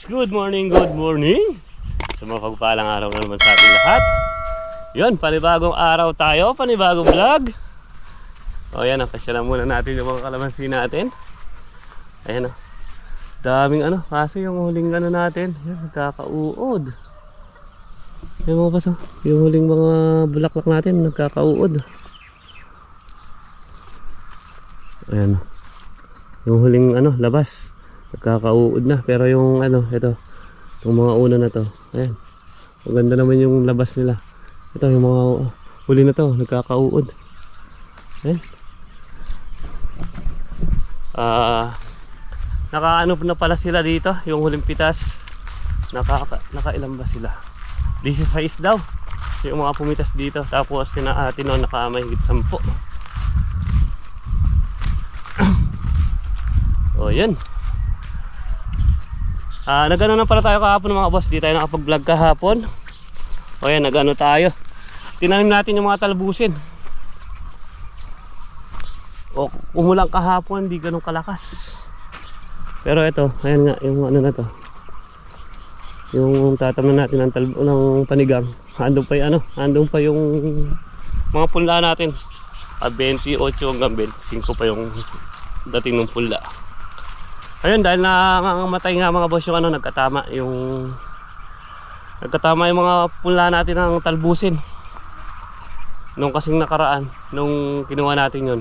boss! Good morning, good morning! Sa mga pagpalang araw na naman sa ating lahat. Yun, panibagong araw tayo, panibagong vlog. O yan, napasyalan muna natin yung mga kalamansi natin. Ayan o. Daming ano, kasi yung huling ano natin, yan, nagkakauod. Yung mga baso, yung huling mga bulaklak natin, nagkakauod. Ayan o. Yung huling ano, labas. Nagkakauod na. Pero yung ano, ito. Itong mga una na to. Ayan. Maganda naman yung labas nila. Ito, yung mga huli na to. Nagkakauod. Ayan. Ah, nakaano na pala sila dito. Yung huling pitas. Naka, nakailan ba sila? 16 daw. Yung mga pumitas dito. Tapos sina atin no, naka may higit 10. O yan. Ah, nagano na pala tayo kahapon mga boss. Di tayo nakapag-vlog kahapon. O yan, nagano tayo. Tinanim natin yung mga talbusin. O kumulang kahapon, di ganun kalakas. Pero ito, ayan nga, yung ano na to. Yung tatamnan natin ng, talbo, ng panigang. Andun pa yung ano, andun pa yung mga punla natin. Ah, 28 hanggang 25 pa yung dating ng punla. Ayun, dahil nangangamatay nga mga boss yung ano, nagkatama yung nagkatama yung mga punla natin ng talbusin. Nung kasing nakaraan, nung kinuha natin yun,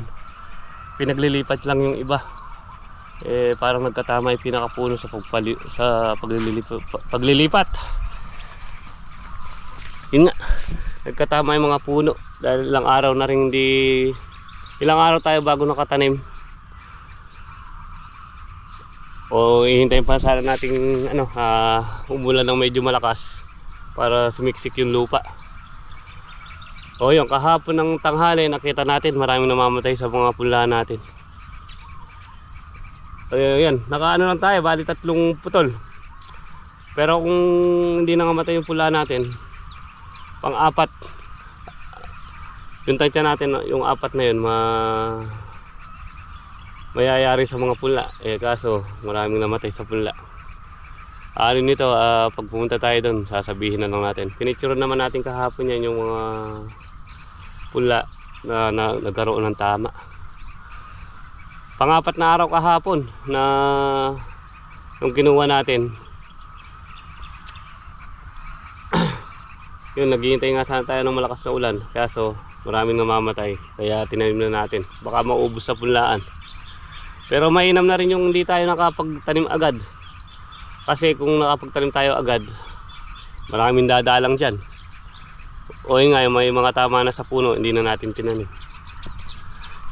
pinaglilipat lang yung iba. Eh, parang nagkatama yung pinakapuno sa, pagpali, sa paglilipat, paglilipat. Yun nga, nagkatama yung mga puno. Dahil ilang araw na rin di... Ilang araw tayo bago nakatanim o ihintayin pa sana nating ano, uh, umulan ng medyo malakas para sumiksik yung lupa. O yun, kahapon ng tanghali nakita natin maraming namamatay sa mga pula natin. O yun, nakaano lang tayo, bali tatlong putol. Pero kung hindi na mamatay yung pula natin, pang-apat, yung tansya natin, yung apat na yun, ma mayayari sa mga pula eh kaso maraming namatay sa pula ano nito uh, pag pumunta tayo doon sasabihin na lang natin. Pinicture naman natin kahapon yan yung mga pula na, na nagkaroon ng tama. Pangapat na araw kahapon na yung kinuha natin yun naghihintay nga sana tayo ng malakas na ulan. Kaso maraming namamatay. Kaya tinanim na natin. Baka maubos sa punlaan pero mainam na rin yung hindi tayo nakapagtanim agad. Kasi kung nakapagtanim tayo agad, maraming dadalang dyan. O yun nga, may mga tama na sa puno, hindi na natin tinanim.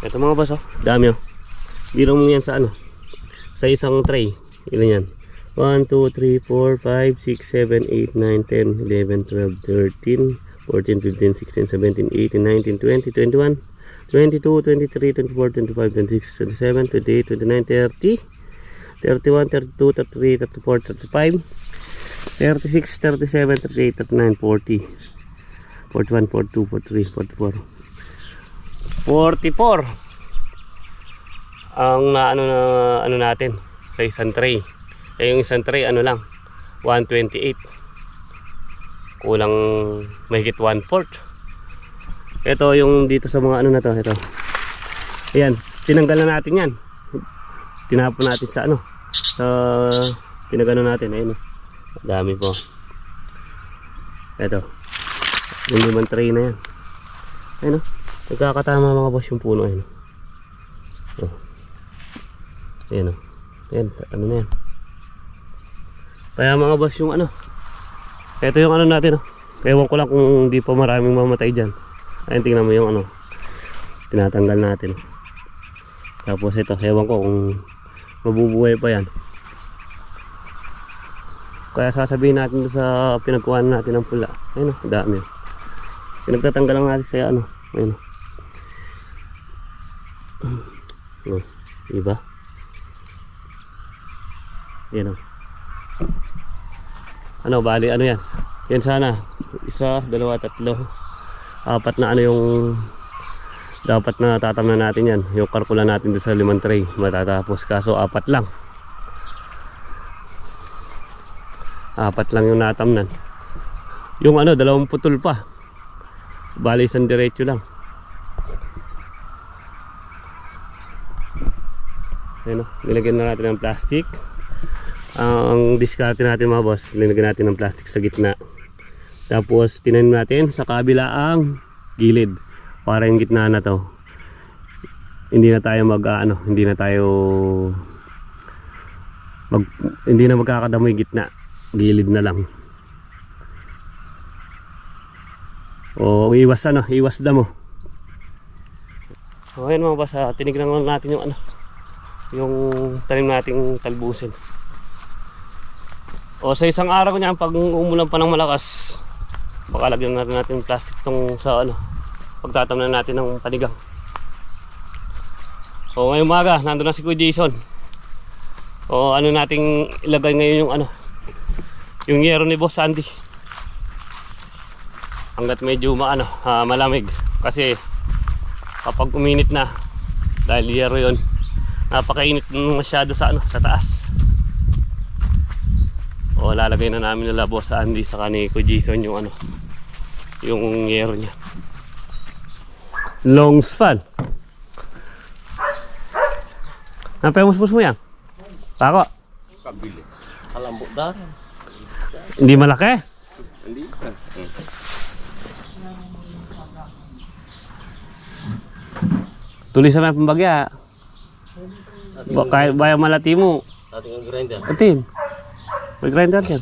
Ito mga boss, oh. dami oh. Biro mo yan sa ano, sa isang tray. Ilan yan? 1, 2, 3, 4, 5, 6, 7, 8, 9, 10, 11, 12, 13, 14, 15, 16, 17, 18, 19, 20, 21, 22, 23, 24, 25, 26, 27, 28, 29, 30, 31, 32, 33, 34, 35, 36, 37, 38, 39, 40, 41, 42, 43, 44, 44 ang na ano na ano natin sa isang tray. Eh yung isang tray ano lang 128 kulang mahigit 1 fourth ito yung dito sa mga ano na to, ito. Ayan, tinanggal na natin 'yan. Tinapon natin sa ano, sa pinagano natin, ayun. oh. Dami po. Ito. Yung limang tray na 'yan. Ayun oh. Nagkakatama mga boss yung puno ayun. Oh. Ayan oh. Ayan, ano na 'yan. Kaya mga boss yung ano. Ito yung ano natin oh. Ewan ko lang kung hindi pa maraming mamatay dyan. Ayun, tingnan mo yung ano. Tinatanggal natin. Tapos ito, hewan ko kung mabubuhay pa yan. Kaya sasabihin natin sa pinagkuhan natin ng pula. Ayun, oh, dami. Pinagtatanggal lang natin sa ano. Ayun. Oh, diba? Yan oh. Ano, bali, ano yan? Yan sana. Isa, dalawa, tatlo apat na ano yung dapat na tatamnan natin yan yung karpula natin doon sa limang tray matatapos kaso apat lang Apat lang yung natamnan. Yung ano, dalawang putol pa. Bali isang diretso lang. Ayun o, nilagyan na natin ng plastic. Ang diskarte natin mga boss, nilagyan natin ng plastic sa gitna. Tapos tinanim natin sa kabila ang gilid. Para yung gitna na to. Hindi na tayo mag ah, ano, hindi na tayo mag, hindi na magkakadamoy gitna. Gilid na lang. O iwas ano, iwas damo. O ayun mga boss, ah, tinignan natin yung ano, yung tanim nating talbusin. O sa isang araw niyan pag umulan pa ng malakas, baka lagyan na rin natin plastic tong sa ano, pagtatamnan natin ng panigang. O ngayong umaga, nandun na si Kuya Jason. O ano nating ilagay ngayon yung ano, yung yero ni Boss Andy. Hanggat medyo maano, ah, malamig. Kasi kapag uminit na, dahil yero yon napakainit masyado sa ano, sa taas. O lalagay na namin nila Boss Andy sa ni Kuya Jason yung ano, yung yero niya. Long span. Napamusmus mo yan? Pako. Kabili. Kalambot daran. Hindi malaki. Hindi. Tuloy sa mga pambagya. Ba, kahit bayang malati mo. Ating ang grinder. Atin. May grinder yan.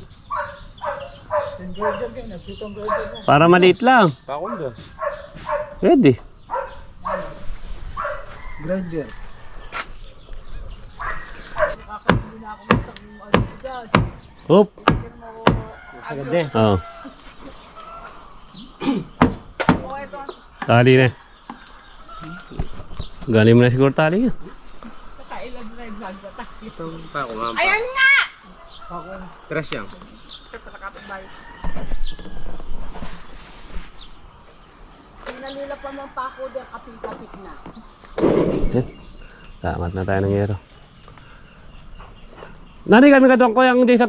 Para maliit lang. Pakon doon. Pwede. Grinder. Hop. Sagad din. Oo. Tali na. Galing mo na siguro tali yan. Itong pako nga. Ayan nga! Tres yan. Nalila pa mga pako din, kapit-kapit na. Yan. Salamat na tayo ng yero. Nani kami ka ko yung di sa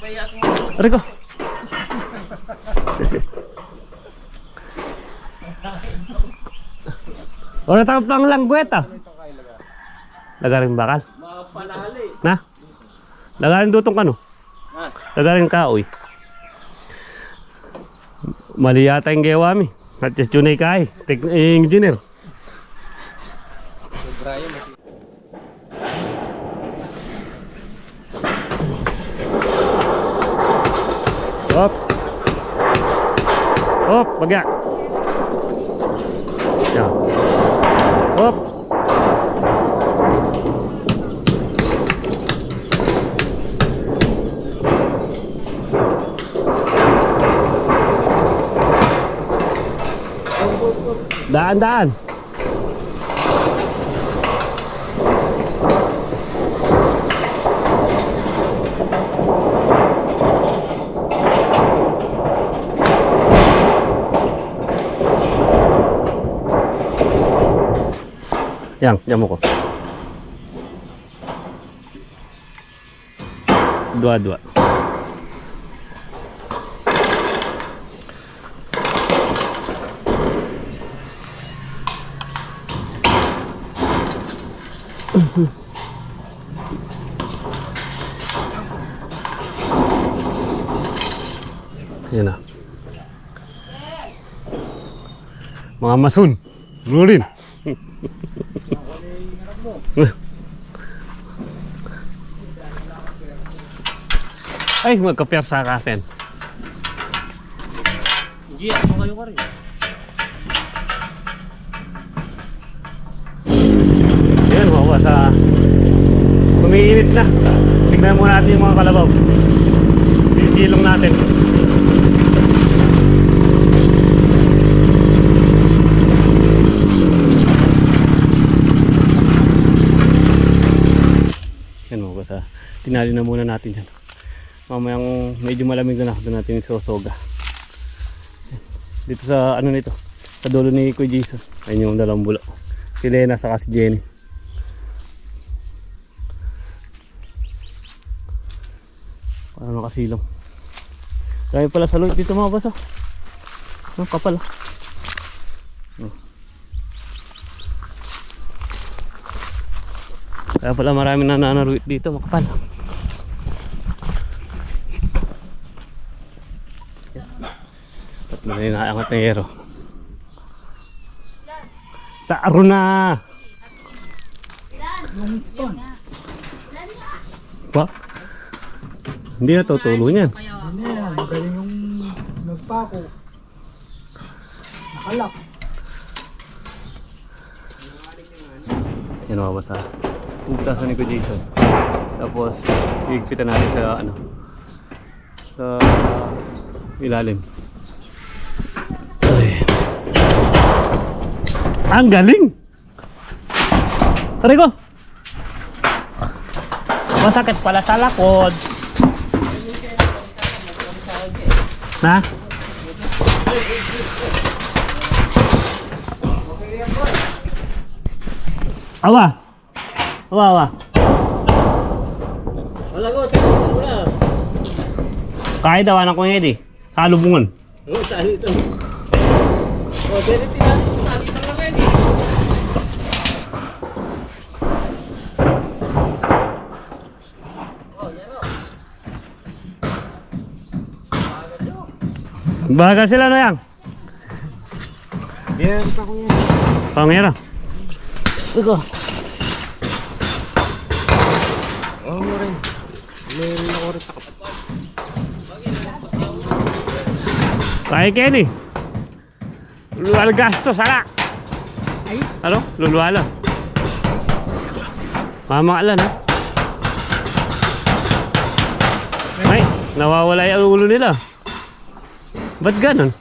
pa yatin. Rico. Wala tayo pang langgweta. Lagaring bakal. Mapalali. Na? Lagaring dutong kano? Ha? Lagaring kaoy. Mali yata yung gawa mi. At tunay ka eh. Engineer. Brian. Hop. Hop, Daan, daan. Yan, yan mo ko. Dua, Yan na. Mga masun. Nulin. Ay, magka-persa ka atin. Hindi, ako kayo ka rin. Yan, mga sa umiinit na. Tingnan muna natin yung mga kalabaw. Silong natin. Yan mga sa tinali na muna natin yan. Mamayang medyo malamig na na doon natin isosoga. Dito sa ano nito, sa dulo ni Kuya Jason. Ayun yung dalawang bulok. Si Lena saka si Jenny. nakasilong. Dahil pala sa dito mga boss. Oh. Ang kapal. ah. Kaya pala marami na nanaruit dito makapal. Na inaangat na yero. Taro na! Ba? Hindi na tutulo niyan. Ano yan? Magaling yung nagpako. Nakalak. Yan ni ko Jason. Tapos, higpitan natin sa ano. Sa ilalim. Ang galing! Ko! Masakit pala sa lakod. Na? Awa! Awa, awa. Wala ko, sa wala. Kaya daw anak ko ngayon eh. Salubungan. Oo, sali ito. O, pero tingnan mo, sali pa lang rin eh. Bagal sila no yang. Pangera. Ito. Oo mo rin. Meron ako rin takap. Kaya Kenny. Luluwal gasto sala. Ay. Ano? Luluwala. Mamakalan ha. Ay, nawawala yung ulo nila. Ba't ganon?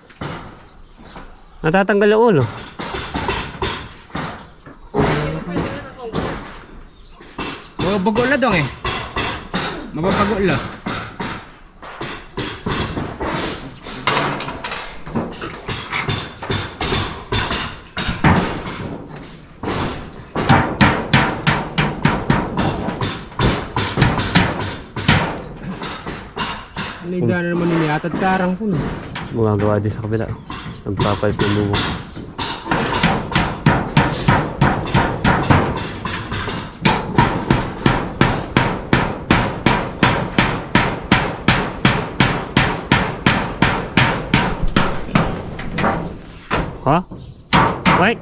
Natatanggal yung ulo. Mababago na dong eh. Mababago na. Nida na naman nila. Atad karang ko no. Gumagawa din sa kabila. Nagpapalit yung bubo. Ha? Wait.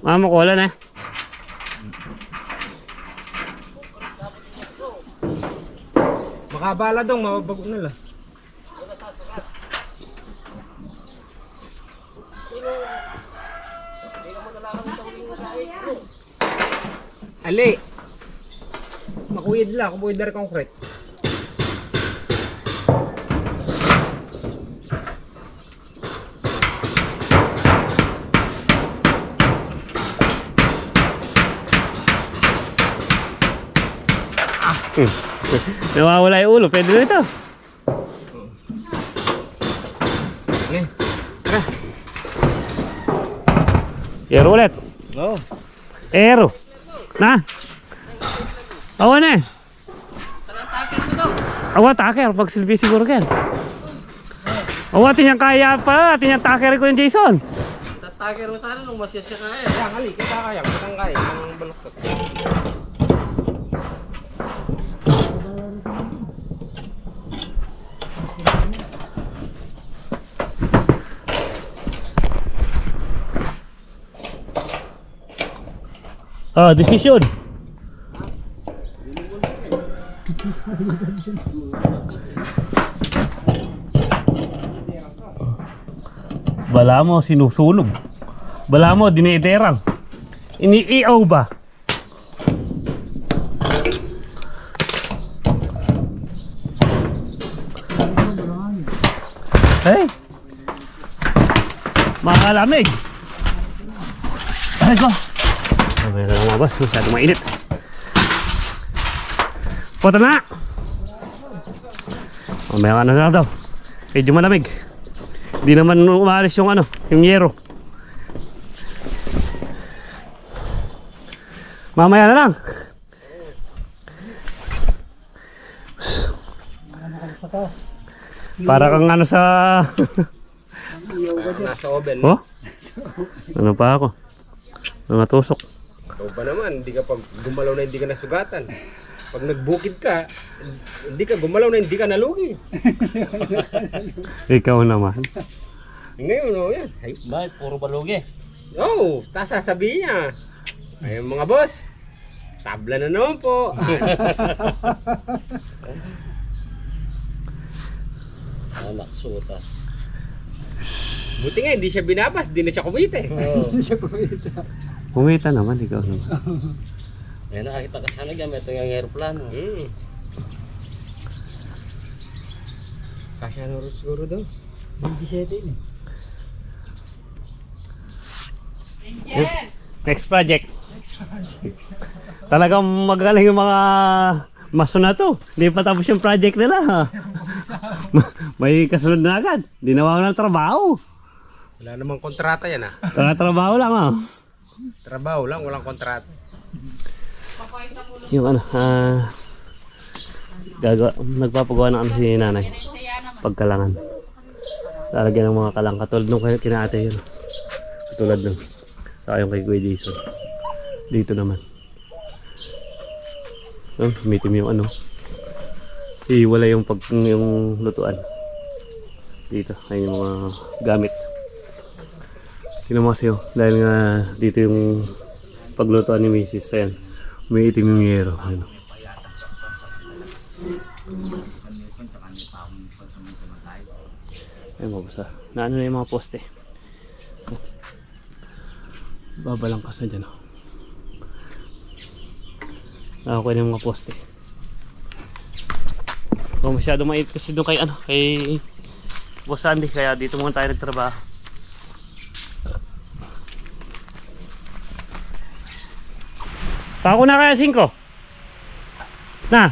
Mama ko na. Makabala dong. Mababago na lang. Ali. Makuyid lang. Kumuyid na rin concrete. Nawawala yung ulo. Pwede na ito. Okay. Yero ulit. Oo. Ero. Na. Awa na eh. Awa taker. Pag silbi siguro yan. Awa tinyang kaya pa. Tinyang taker ko yung Jason. Tatager mo sana nung masya siya kaya. Kaya kali. Kita kaya. Kitang kaya. Ang baluktot. Oh, decision. Bala mo sinusunog. Bala mo dinederang. Iniiaw ba? Hey! Makalamig! Ay ko! Mamaya na boss, masyadong mainit. Punta na! Mamaya ka na lang daw. Medyo malamig. Hindi naman umalis yung ano, yung yero. Mamaya na lang. Para kang ano sa... Nasa oven. oh? Ano pa ako? Mga tusok. Ikaw ba naman, hindi ka pag gumalaw na hindi ka nasugatan. Pag nagbukid ka, hindi ka gumalaw na hindi ka nalugi. Ikaw naman. Ngayon, oh, yan. Ay, bakit? Puro balugi. oh, tas sasabihin niya. Ayun mga boss, tabla na naman po. Anak, suta. Buti nga, hindi siya binabas, hindi na siya kumite. Kumita naman, ikaw naman. May nakakita ka sana gamit ito yung aeroplano. Hmm. Kasya na rin siguro daw. 27 eh. Next project. Talagang magaling yung mga maso na to. Hindi pa tapos yung project nila. ha? May kasunod na agad. Di nawawa ng trabaho. Wala namang kontrata yan ah. Trabaho lang ah. Trabaho lang, walang kontrata. Yung ano, ah, gagawa, nagpapagawa ng ano si nanay. Pagkalangan. Lalagyan ng mga kalang katulad nung kay- kina ate yun. Katulad nung sa yung kay Kuya Jason. Dito naman. Yung, tumitim yung ano. Iwala yung pag yung lutuan. Dito, ayun yung mga gamit. Tingnan mo kasi oh, dahil nga dito yung paglutuan ni Mrs. Ayan, may itim yung yero. Ayun. oh. Ayun, mabasa. Na ano na yung mga poste. Babalang ka sa dyan. Oh. Nakakuha na yung mga poste. Oh, masyado mait kasi doon kay ano, kay Boss Andy, kaya dito muna tayo nagtrabaho. Pako na kaya 5? Na.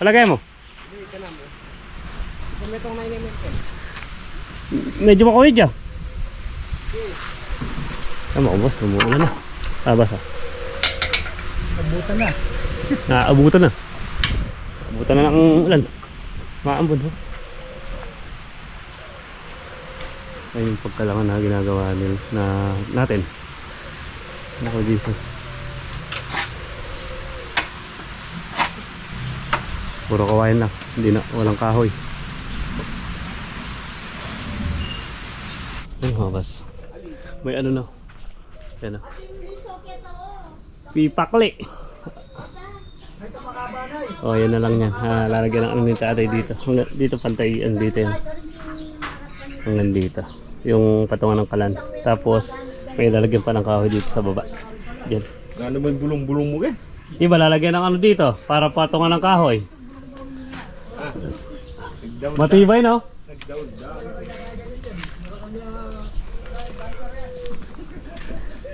Palagay mo. Medyo makuwi dyan. Tama ko boss, umuulan na. Ah. Abutan na. Naabutan na. Abutan na ng ulan. Maambon ho. Ayun yung pagkalangan na ginagawa nil na natin. Nako Jesus. Puro kawain lang. Hindi na, walang kahoy. Ay, habas. May ano na. Yan na. Pipakli. Oh, yan na lang yan. Ha, lalagyan ng ano ni tatay dito. Hanggang dito pantay, ano dito yan. Hanggang dito. Yung patungan ng kalan. Tapos, may lalagyan pa ng kahoy dito sa baba. Yan. Ano mo yung bulong-bulong mo eh? Di ba lalagyan ng ano dito? Para patungan ng kahoy. Matibay, no?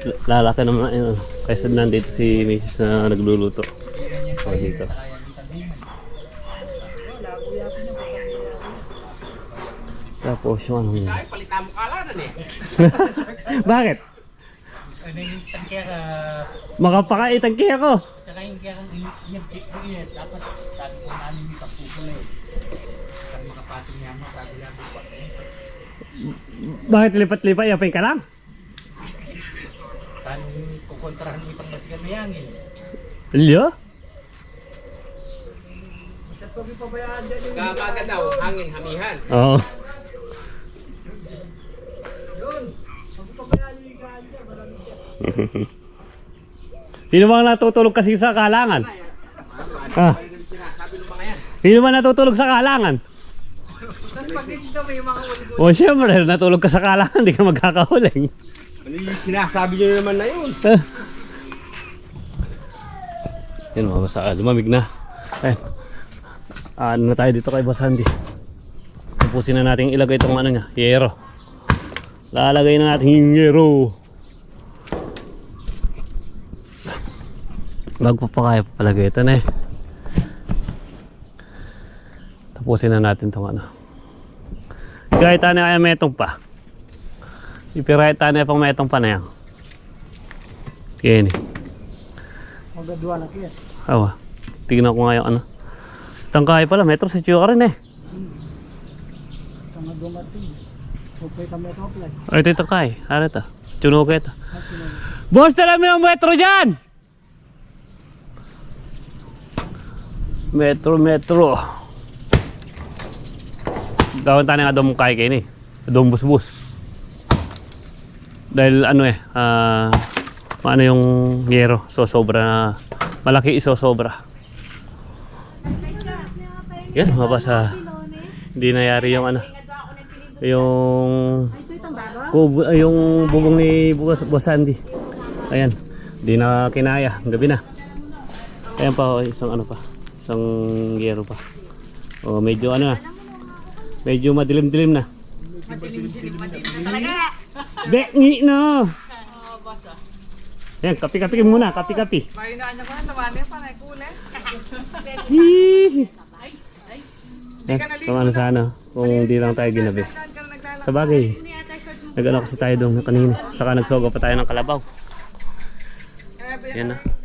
L- Lalaki naman yun. Kaysa nandito si Mrs. na nagluluto. O dito. Tapos yung ano yun. Palitan mo kalanan eh. Bakit? Ano yung tangkaya ka, Makapakaitang kaya ko. tsaka yung kaya kang inip-inip mo yun. Dapat sabi ko na yung pagpupula eh. Makapating niya mo, sabi niya mo. Bakit lipat-lipat? Yapay ka lang? Kan kukontrahan mo itang masigan na yan eh. Lyo? Gamaga daw, hangin, hamihan. Oo. Sino bang natutulog kasi sa kalangan? Ah. Sino ba natutulog sa kalangan? O siyempre, natulog ka sa kalangan, di ka magkakahuling. Ano yung sinasabi nyo naman na yun? Yan mga basa, lumamig na. Ayan. Ah, ano na tayo dito kay Boss Andy. Tapusin na natin ilagay itong ano niya, yero. Lalagay na natin yung yero. Magpapakaya pa palagay ito na eh. Tapusin na natin itong ano. Kahit tayo kaya metong pa. Ipiray tayo pang metong pa na yan. Yan eh. Magadwa na kaya. Awa. Tignan ko nga yung ano. Tangkay pala, metro sa tsura rin eh. dumating. Supay kami ito, play. Ay, ito kay. Ano ito? Chunuke ito. Boss, tala mo yung metro dyan! Metro, metro. Gawin tayo ng adong kay kayo ni. Adong busbus. Dahil ano eh, ah, ano yung yero. So, sobra na, malaki iso sobra. Yan, mabasa. Hindi nayari yung ano. Yung yung bubong ni Boss Andy. Ayan. Di na kinaya. Gabi na. Ayan pa, oh, isang ano pa. Isang gero pa. Oh, medyo ano na. Medyo madilim-dilim na. Bengi na! Ayan, kapi-kapi muna. Kapi-kapi. Mainaan niya ko na naman eh, panay kulay. Hihihi. Eh, kung ano sana. Kung di lang tayo ginabi. Na? Sa bagay. Nag-ano kasi tayo doon kanina. Saka nagsogo pa tayo ng kalabaw. Yan na.